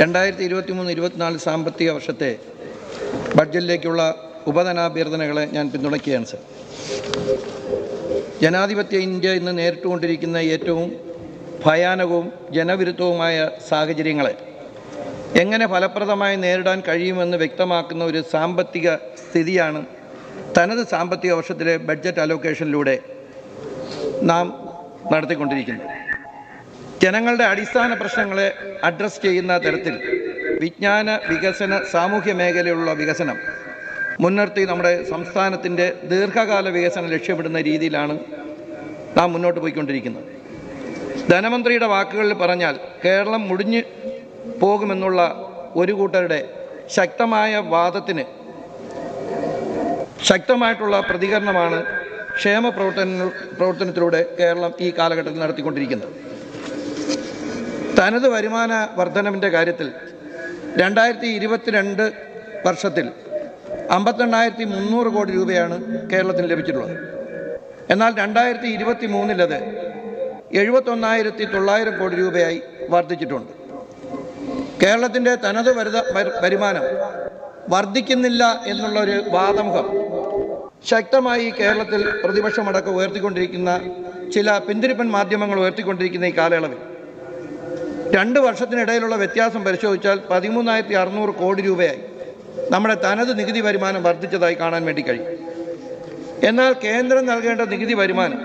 രണ്ടായിരത്തി ഇരുപത്തി മൂന്ന് ഇരുപത്തിനാല് സാമ്പത്തിക വർഷത്തെ ബഡ്ജറ്റിലേക്കുള്ള ഉപധനാഭ്യർത്ഥനകളെ ഞാൻ പിന്തുണയ്ക്കുകയാണ് സർ. ജനാധിപത്യ ഇന്ത്യ ഇന്ന് നേരിട്ടുകൊണ്ടിരിക്കുന്ന ഏറ്റവും ഭയാനകവും ജനവിരുദ്ധവുമായ സാഹചര്യങ്ങളെ എങ്ങനെ ഫലപ്രദമായി നേരിടാൻ കഴിയുമെന്ന് വ്യക്തമാക്കുന്ന ഒരു സാമ്പത്തിക സ്ഥിതിയാണ് തനത് സാമ്പത്തിക വർഷത്തിലെ ബഡ്ജറ്റ് അലോക്കേഷനിലൂടെ നാം നടത്തിക്കൊണ്ടിരിക്കുന്നത്. ജനങ്ങളുടെ അടിസ്ഥാന പ്രശ്നങ്ങളെ അഡ്രസ്സ് ചെയ്യുന്ന തരത്തിൽ വിജ്ഞാന വികസന സാമൂഹ്യ മേഖലയിലുള്ള വികസനം മുൻനിർത്തി നമ്മുടെ സംസ്ഥാനത്തിന്റെ ദീർഘകാല വികസനം ലക്ഷ്യമിടുന്ന രീതിയിലാണ് നാം മുന്നോട്ട് പോയിക്കൊണ്ടിരിക്കുന്നത്. ധനമന്ത്രിയുടെ വാക്കുകളിൽ പറഞ്ഞാൽ കേരളം മുടിഞ്ഞു പോകുമെന്നുള്ള ഒരു കൂട്ടരുടെ ശക്തമായ വാദത്തിന് ശക്തമായിട്ടുള്ള പ്രതികരണമാണ് ക്ഷേമ പ്രവർത്തന പ്രവർത്തനത്തിലൂടെ കേരളം ഈ കാലഘട്ടത്തിൽ നടത്തിക്കൊണ്ടിരിക്കുന്നത്. തനത് വരുമാന വർധനവിന്റെ കാര്യത്തിൽ രണ്ടായിരത്തി ഇരുപത്തിരണ്ട് വർഷത്തിൽ അമ്പത്തെണ്ണായിരത്തി മുന്നൂറ് കോടി രൂപയാണ് കേരളത്തിന് ലഭിച്ചിട്ടുള്ളത്. എന്നാൽ രണ്ടായിരത്തി ഇരുപത്തി മൂന്നിലത് എഴുപത്തൊന്നായിരത്തി തൊള്ളായിരം കോടി രൂപയായി വർദ്ധിച്ചിട്ടുണ്ട്. കേരളത്തിന്റെ തനത് വരുത വരു- വരുമാനം വർദ്ധിക്കുന്നില്ല എന്നുള്ളൊരു വാദമുഖം ശക്തമായി കേരളത്തിൽ പ്രതിപക്ഷമടക്കം ഉയർത്തിക്കൊണ്ടിരിക്കുന്ന ചില പിന്തിരിപ്പൻ മാധ്യമങ്ങൾ ഉയർത്തിക്കൊണ്ടിരിക്കുന്ന ഈ കാലയളവിൽ രണ്ട് വർഷത്തിനിടയിലുള്ള വ്യത്യാസം പരിശോധിച്ചാൽ പതിമൂന്നായിരത്തി അറുന്നൂറ് കോടി രൂപയായി നമ്മുടെ തനത് നികുതി വരുമാനം വർദ്ധിച്ചതായി കാണാൻ വേണ്ടി കഴിയും. എന്നാൽ കേന്ദ്രം നൽകേണ്ട നികുതി വരുമാനം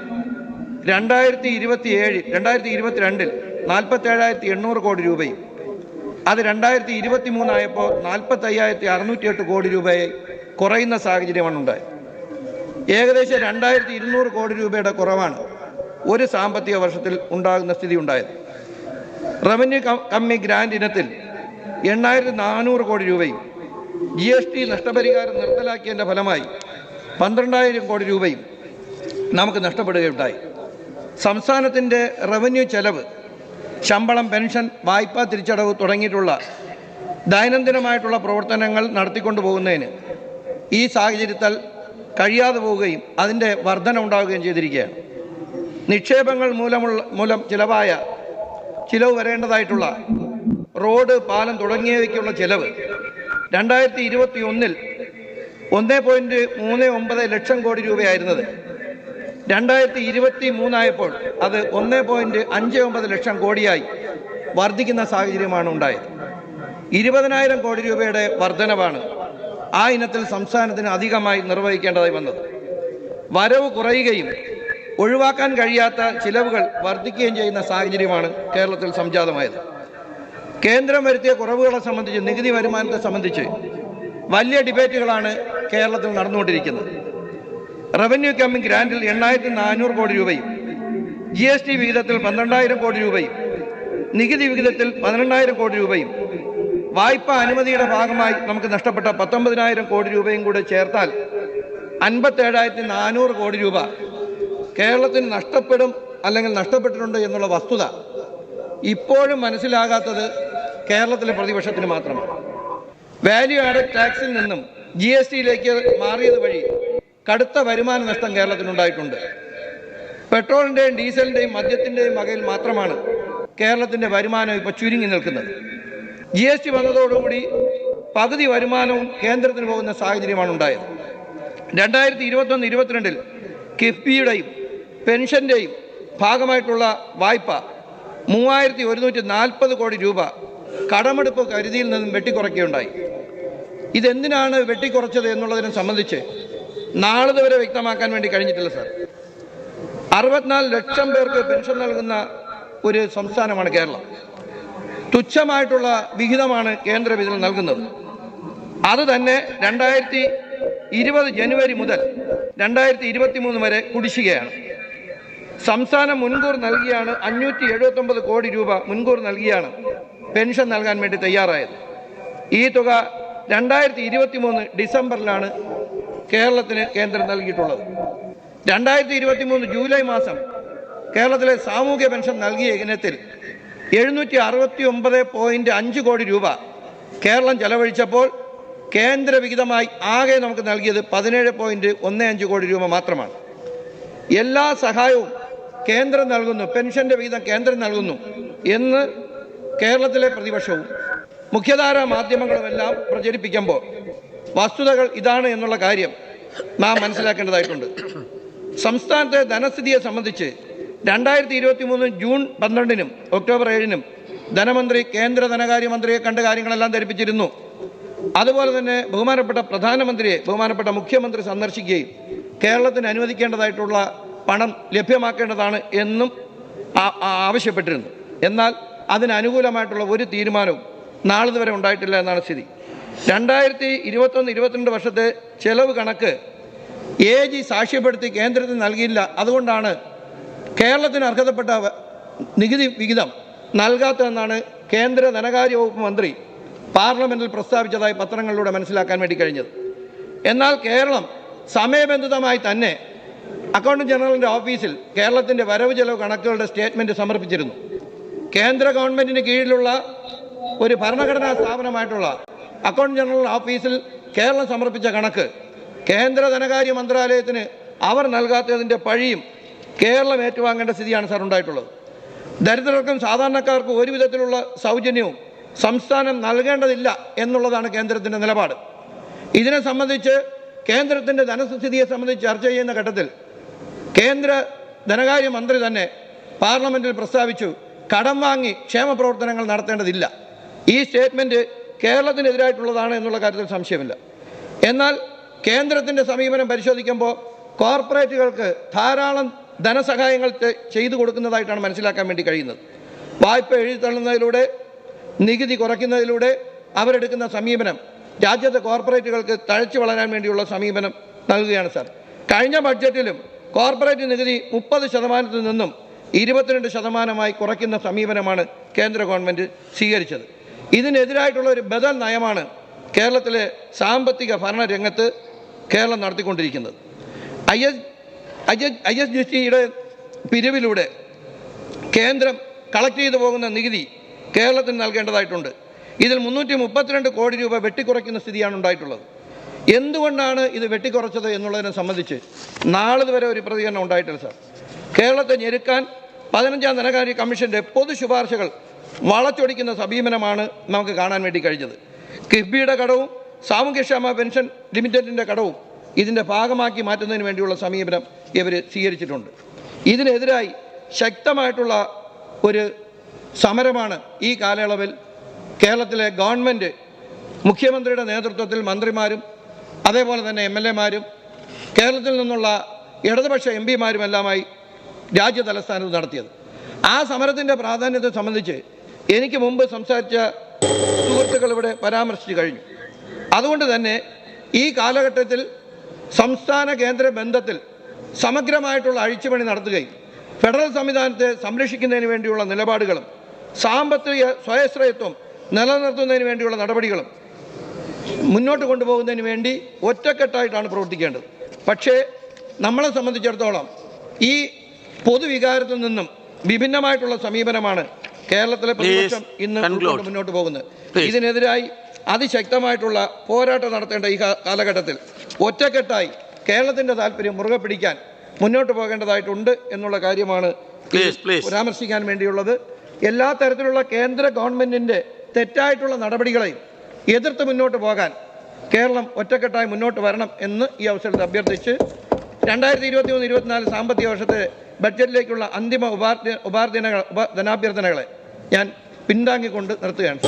രണ്ടായിരത്തി ഇരുപത്തി ഏഴ് രണ്ടായിരത്തി ഇരുപത്തിരണ്ടിൽ നാൽപ്പത്തേഴായിരത്തി എണ്ണൂറ് കോടി രൂപയും അത് രണ്ടായിരത്തി ഇരുപത്തി മൂന്നായപ്പോൾ നാൽപ്പത്തയ്യായിരത്തി അറുന്നൂറ്റി എട്ട് കോടി രൂപയെ കുറയുന്ന സാഹചര്യമാണ് ഉണ്ടായത് ഏകദേശം രണ്ടായിരത്തി ഇരുന്നൂറ് കോടി രൂപയുടെ കുറവാണ് ഒരു സാമ്പത്തിക വർഷത്തിൽ ഉണ്ടാകുന്ന സ്ഥിതി ഉണ്ടായത് റവന്യൂ കമ്മി ഗ്രാൻഡ് ഇനത്തിൽ എണ്ണായിരത്തി നാനൂറ് കോടി രൂപയും ജി എസ് ടി നഷ്ടപരിഹാരം നിർത്തലാക്കിയതിന്റെ ഫലമായി പന്ത്രണ്ടായിരം കോടി രൂപയും നമുക്ക് നഷ്ടപ്പെടുകയുണ്ടായി. സംസ്ഥാനത്തിന്റെ റവന്യൂ ചെലവ് ശമ്പളം പെൻഷൻ വായ്പാ തിരിച്ചടവ് തുടങ്ങിയിട്ടുള്ള ദൈനംദിനമായിട്ടുള്ള പ്രവർത്തനങ്ങൾ നടത്തിക്കൊണ്ടു പോകുന്നതിന് ഈ സാഹചര്യത്താൽ കഴിയാതെ പോവുകയും അതിന്റെ വർധന ഉണ്ടാവുകയും ചെയ്തിരിക്കുകയാണ്. നിക്ഷേപങ്ങൾ മൂലമുള്ള മൂലം ചിലവായ ചിലവ് വരേണ്ടതായിട്ടുള്ള റോഡ് പാലം തുടങ്ങിയവയ്ക്കുള്ള ചിലവ്. രണ്ടായിരത്തി ഇരുപത്തി ഒന്നിൽ ഒന്ന് പോയിന്റ് മൂന്ന് ഒമ്പത് ലക്ഷം കോടി രൂപയായിരുന്നത്. രണ്ടായിരത്തി ഇരുപത്തി മൂന്നായപ്പോൾ അത് ഒന്ന് പോയിന്റ് അഞ്ച് ഒമ്പത് ലക്ഷം കോടിയായി വർദ്ധിക്കുന്ന സാഹചര്യമാണ് ഉണ്ടായത്. ഇരുപതിനായിരം കോടി രൂപയുടെ വർധനവാണ് ആ ഇനത്തിൽ സംസ്ഥാനത്തിന് അധികമായി നിർവഹിക്കേണ്ടതായി വന്നത്. വരവ് കുറയുകയും ഒഴിവാക്കാൻ കഴിയാത്ത ചിലവുകൾ വർദ്ധിക്കുകയും ചെയ്യുന്ന സാഹചര്യമാണ് കേരളത്തിൽ സംജാതമായത്. കേന്ദ്രം വരുത്തിയ കുറവുകളെ സംബന്ധിച്ച് നികുതി വരുമാനത്തെ സംബന്ധിച്ച് വലിയ ഡിബേറ്റുകളാണ് കേരളത്തിൽ നടന്നുകൊണ്ടിരിക്കുന്നത്. റവന്യൂ കമ്മിങ് ഗ്രാൻഡിൽ എണ്ണായിരത്തി നാനൂറ് കോടി രൂപയും ജി എസ് ടി വിഹിതത്തിൽ പന്ത്രണ്ടായിരം കോടി രൂപയും നികുതി വിഹിതത്തിൽ പന്ത്രണ്ടായിരം കോടി രൂപയും വായ്പാ അനുമതിയുടെ ഭാഗമായി നമുക്ക് നഷ്ടപ്പെട്ട പത്തൊമ്പതിനായിരം കോടി രൂപയും കൂടെ ചേർത്താൽ അൻപത്തേഴായിരത്തി നാനൂറ് കോടി രൂപ കേരളത്തിന് നഷ്ടപ്പെടും അല്ലെങ്കിൽ നഷ്ടപ്പെട്ടിട്ടുണ്ട് എന്നുള്ള വസ്തുത ഇപ്പോഴും മനസ്സിലാകാത്തത് കേരളത്തിലെ പ്രതിപക്ഷത്തിന് മാത്രമാണ്. വാല്യൂ ആഡഡ് ടാക്സിൽ നിന്നും ജി എസ് ടിയിലേക്ക് മാറിയത് വഴി കടുത്ത വരുമാന നഷ്ടം കേരളത്തിനുണ്ടായിട്ടുണ്ട് പെട്രോളിന്റെയും ഡീസലിന്റെയും മദ്യത്തിന്റെയും വകയിൽ മാത്രമാണ് കേരളത്തിന്റെ വരുമാനം ഇപ്പോൾ ചുരുങ്ങി നിൽക്കുന്നത്. ജി എസ് ടി വന്നതോടുകൂടി പകുതി വരുമാനവും കേന്ദ്രത്തിന് പോകുന്ന സാഹചര്യമാണ് ഉണ്ടായത്. രണ്ടായിരത്തി ഇരുപത്തൊന്ന് ഇരുപത്തിരണ്ടിൽ കിഫ്ബിയുടെയും പെൻഷന്റെയും ഭാഗമായിട്ടുള്ള വായ്പ മൂവായിരത്തി ഒരുന്നൂറ്റി നാൽപ്പത് കോടി രൂപ കടമെടുപ്പ് കരുതിയിൽ നിന്നും വെട്ടിക്കുറയ്ക്കുകയുണ്ടായി. ഇതെന്തിനാണ് വെട്ടിക്കുറച്ചത് എന്നുള്ളതിനെ സംബന്ധിച്ച് നാളെ വരെ വ്യക്തമാക്കാൻ വേണ്ടി കഴിഞ്ഞിട്ടില്ല സാർ. അറുപത്തിനാല് ലക്ഷം പേർക്ക് പെൻഷൻ നൽകുന്ന ഒരു സംസ്ഥാനമാണ് കേരളം. തുച്ഛമായിട്ടുള്ള വിഹിതമാണ് കേന്ദ്ര വിഹിതം നൽകുന്നത്. അത് തന്നെ രണ്ടായിരത്തി ഇരുപത് ജനുവരി മുതൽ രണ്ടായിരത്തി ഇരുപത്തി മൂന്ന് വരെ കുടിശ്ശികയാണ്. സംസ്ഥാനം മുൻകൂർ നൽകിയാണ് അഞ്ഞൂറ്റി എഴുപത്തൊമ്പത് കോടി രൂപ മുൻകൂർ നൽകിയാണ് പെൻഷൻ നൽകാൻ വേണ്ടി തയ്യാറായത്. ഈ തുക രണ്ടായിരത്തി ഇരുപത്തി മൂന്ന് ഡിസംബറിലാണ് കേരളത്തിന് കേന്ദ്രം നൽകിയിട്ടുള്ളത്. രണ്ടായിരത്തി ഇരുപത്തി മൂന്ന് ജൂലൈ മാസം കേരളത്തിലെ സാമൂഹ്യ പെൻഷൻ നൽകിയ ഇനത്തിൽ എഴുന്നൂറ്റി അറുപത്തി ഒമ്പത് പോയിന്റ് അഞ്ച് കോടി രൂപ കേരളം ചെലവഴിച്ചപ്പോൾ കേന്ദ്ര വിഹിതമായി ആകെ നമുക്ക് നൽകിയത് പതിനേഴ് പോയിന്റ് ഒന്ന് അഞ്ച് കോടി രൂപ മാത്രമാണ്. എല്ലാ സഹായവും കേന്ദ്രം നൽകുന്നു പെൻഷന്റെ വിഹിതം കേന്ദ്രം നൽകുന്നു എന്ന് കേരളത്തിലെ പ്രതിപക്ഷവും മുഖ്യധാരാ മാധ്യമങ്ങളുമെല്ലാം പ്രചരിപ്പിക്കുമ്പോൾ വസ്തുതകൾ ഇതാണ് എന്നുള്ള കാര്യം നാം മനസ്സിലാക്കേണ്ടതായിട്ടുണ്ട്. സംസ്ഥാനത്തെ ധനസ്ഥിതിയെ സംബന്ധിച്ച് രണ്ടായിരത്തി ഇരുപത്തി മൂന്ന് ജൂൺ പന്ത്രണ്ടിനും ഒക്ടോബർ ഏഴിനും ധനമന്ത്രി കേന്ദ്ര ധനകാര്യമന്ത്രിയെ കണ്ട കാര്യങ്ങളെല്ലാം ധരിപ്പിച്ചിരുന്നു. അതുപോലെ തന്നെ ബഹുമാനപ്പെട്ട പ്രധാനമന്ത്രിയെ ബഹുമാനപ്പെട്ട മുഖ്യമന്ത്രി സന്ദർശിക്കുകയും കേരളത്തിന് അനുവദിക്കേണ്ടതായിട്ടുള്ള പണം ലഭ്യമാക്കേണ്ടതാണ് എന്നും ആവശ്യപ്പെട്ടിരുന്നു. എന്നാൽ അതിനനുകൂലമായിട്ടുള്ള ഒരു തീരുമാനവും നാളിതുവരെ ഉണ്ടായിട്ടില്ല എന്നാണ് സ്ഥിതി. രണ്ടായിരത്തി ഇരുപത്തൊന്ന് ഇരുപത്തിരണ്ട് വർഷത്തെ ചെലവ് കണക്ക് എ ജി സാക്ഷ്യപ്പെടുത്തി കേന്ദ്രത്തിന് നൽകിയില്ല. അതുകൊണ്ടാണ് കേരളത്തിന് അർഹതപ്പെട്ട നികുതി വിഹിതം നൽകാത്തതെന്നാണ് കേന്ദ്ര ധനകാര്യ വകുപ്പ് മന്ത്രി പാർലമെന്റിൽ പ്രസ്താവിച്ചതായി പത്രങ്ങളിലൂടെ മനസ്സിലാക്കാൻ വേണ്ടി കഴിഞ്ഞത്. എന്നാൽ കേരളം സമയബന്ധിതമായി തന്നെ അക്കൗണ്ടന്റ് ജനറലിന്റെ ഓഫീസിൽ കേരളത്തിന്റെ വരവ് ചെലവ് കണക്കുകളുടെ സ്റ്റേറ്റ്മെന്റ് സമർപ്പിച്ചിരുന്നു. കേന്ദ്ര ഗവൺമെന്റിന് കീഴിലുള്ള ഒരു ഭരണഘടനാ സ്ഥാപനമായിട്ടുള്ള അക്കൗണ്ട് ജനറൽ ഓഫീസിൽ കേരളം സമർപ്പിച്ച കണക്ക് കേന്ദ്ര ധനകാര്യ മന്ത്രാലയത്തിന് അവർ നൽകാത്തതിന്റെ പഴിയും കേരളം ഏറ്റുവാങ്ങേണ്ട സ്ഥിതിയാണ് സാർ ഉണ്ടായിട്ടുള്ളത്. ദരിദ്രർക്കും സാധാരണക്കാർക്കും ഒരു വിധത്തിലുള്ള സൗജന്യവും സംസ്ഥാനം നൽകേണ്ടതില്ല എന്നുള്ളതാണ് കേന്ദ്രത്തിന്റെ നിലപാട്. ഇതിനെ സംബന്ധിച്ച് കേന്ദ്രത്തിന്റെ ധനസ്ഥിതിയെ സംബന്ധിച്ച് ചർച്ച ചെയ്യുന്ന ഘട്ടത്തിൽ കേന്ദ്ര ധനകാര്യമന്ത്രി തന്നെ പാർലമെന്റിൽ പ്രസ്താവിച്ചു കടം വാങ്ങി ക്ഷേമ പ്രവർത്തനങ്ങൾ നടത്തേണ്ടതില്ല. ഈ സ്റ്റേറ്റ്മെന്റ് കേരളത്തിനെതിരായിട്ടുള്ളതാണ് എന്നുള്ള കാര്യത്തിൽ സംശയമില്ല. എന്നാൽ കേന്ദ്രത്തിന്റെ സമീപനം പരിശോധിക്കുമ്പോൾ കോർപ്പറേറ്റുകൾക്ക് ധാരാളം ധനസഹായങ്ങൾ ചെയ്തു കൊടുക്കുന്നതായിട്ടാണ് മനസ്സിലാക്കാൻ വേണ്ടി കഴിയുന്നത്. വായ്പ എഴുതിത്തള്ളുന്നതിലൂടെ നികുതി കുറയ്ക്കുന്നതിലൂടെ അവരെടുക്കുന്ന സമീപനം രാജ്യത്തെ കോർപ്പറേറ്റുകൾക്ക് തഴച്ചു വളരാൻ വേണ്ടിയുള്ള സമീപനം നൽകുകയാണ് സാർ. കഴിഞ്ഞ ബഡ്ജറ്റിലും കോർപ്പറേറ്റ് നികുതി മുപ്പത് ശതമാനത്തിൽ നിന്നും ഇരുപത്തിരണ്ട് ശതമാനമായി കുറയ്ക്കുന്ന സമീപനമാണ് കേന്ദ്ര ഗവൺമെന്റ് സ്വീകരിച്ചത്. ഇതിനെതിരായിട്ടുള്ള ഒരു ബദൽ നയമാണ് കേരളത്തിലെ സാമ്പത്തിക ഭരണരംഗത്ത് കേരളം നടത്തിക്കൊണ്ടിരിക്കുന്നത്. I S I S I S G പിരിവിലൂടെ കേന്ദ്രം കളക്ട് ചെയ്തു പോകുന്ന നികുതി കേരളത്തിന് നൽകേണ്ടതായിട്ടുണ്ട്. ഇതിൽ മുന്നൂറ്റി മുപ്പത്തിരണ്ട് കോടി രൂപ വെട്ടിക്കുറയ്ക്കുന്ന സ്ഥിതിയാണ് ഉണ്ടായിട്ടുള്ളത്. എന്തുകൊണ്ടാണ് ഇത് വെട്ടിക്കുറച്ചത് എന്നുള്ളതിനെ സംബന്ധിച്ച് നാളിതുവരെ ഒരു പ്രതികരണം ഉണ്ടായിട്ടില്ല സാർ. കേരളത്തെ ഞെരുക്കാൻ പതിനഞ്ചാം ധനകാര്യ കമ്മീഷന്റെ പൊതു ശുപാർശകൾ വളച്ചൊടിക്കുന്ന സമീപനമാണ് നമുക്ക് കാണാൻ വേണ്ടി കഴിഞ്ഞത്. കിഫ്ബിയുടെ കടവും സാമൂഹ്യക്ഷേമ പെൻഷൻ ലിമിറ്റഡിന്റെ കടവും ഇതിന്റെ ഭാഗമാക്കി മാറ്റുന്നതിന് വേണ്ടിയുള്ള സമീപനം ഇവർ സ്വീകരിച്ചിട്ടുണ്ട്. ഇതിനെതിരായി ശക്തമായിട്ടുള്ള ഒരു സമരമാണ് ഈ കാലയളവിൽ കേരളത്തിലെ ഗവൺമെന്റ് മുഖ്യമന്ത്രിയുടെ നേതൃത്വത്തിൽ മന്ത്രിമാരും അതേപോലെ തന്നെ എം എൽ എമാരും കേരളത്തിൽ നിന്നുള്ള ഇടതുപക്ഷ എം പിമാരുമെല്ലാമായി രാജ്യ തലസ്ഥാനത്ത് നടത്തിയത്. ആ സമരത്തിന്റെ പ്രാധാന്യത്തെ സംബന്ധിച്ച് എനിക്ക് മുമ്പ് സംസാരിച്ച സുഹൃത്തുക്കൾ ഇവിടെ പരാമർശിച്ചു കഴിഞ്ഞു. അതുകൊണ്ട് തന്നെ ഈ കാലഘട്ടത്തിൽ സംസ്ഥാന കേന്ദ്ര ബന്ധത്തിൽ സമഗ്രമായിട്ടുള്ള അഴിച്ചുപണി നടത്തുകയും ഫെഡറൽ സംവിധാനത്തെ സംരക്ഷിക്കുന്നതിന് വേണ്ടിയുള്ള നിലപാടുകളും സാമ്പത്തിക സ്വാശ്രയത്വം നിലനിർത്തുന്നതിന് വേണ്ടിയുള്ള നടപടികളും മുന്നോട്ട് കൊണ്ടുപോകുന്നതിന് വേണ്ടി ഒറ്റക്കെട്ടായിട്ടാണ് പ്രവർത്തിക്കേണ്ടത്. പക്ഷേ നമ്മളെ സംബന്ധിച്ചിടത്തോളം ഈ പൊതുവികാരത്തിൽ നിന്നും വിഭിന്നമായിട്ടുള്ള സമീപനമാണ് കേരളത്തിലെ പ്രതിപക്ഷം ഇന്ന് മുന്നോട്ട് പോകുന്നത്. ഇതിനെതിരായി അതിശക്തമായിട്ടുള്ള പോരാട്ടം നടത്തേണ്ട ഈ കാലഘട്ടത്തിൽ ഒറ്റക്കെട്ടായി കേരളത്തിന്റെ താല്പര്യം മുറുകെ പിടിക്കാൻ മുന്നോട്ട് പോകേണ്ടതായിട്ടുണ്ട് എന്നുള്ള കാര്യമാണ്. പരാമർശിക്കാൻ വേണ്ടിയുള്ളത്. എല്ലാ തരത്തിലുള്ള കേന്ദ്ര ഗവൺമെന്റിന്റെ തെറ്റായിട്ടുള്ള നടപടികളെയും എതിർത്ത് മുന്നോട്ട് പോകാൻ കേരളം ഒറ്റക്കെട്ടായി മുന്നോട്ട് വരണം എന്ന് ഈ അവസരത്തിൽ അഭ്യർത്ഥിച്ച് രണ്ടായിരത്തി ഇരുപത്തി മൂന്ന് ഇരുപത്തിനാല് സാമ്പത്തിക വർഷത്തെ ബഡ്ജറ്റിലേക്കുള്ള അന്തിമ ഉപാർജ ഉപ ധനാഭ്യർത്ഥനകളെ ഞാൻ പിന്താങ്ങിക്കൊണ്ട് നിർത്തുകയാണ്.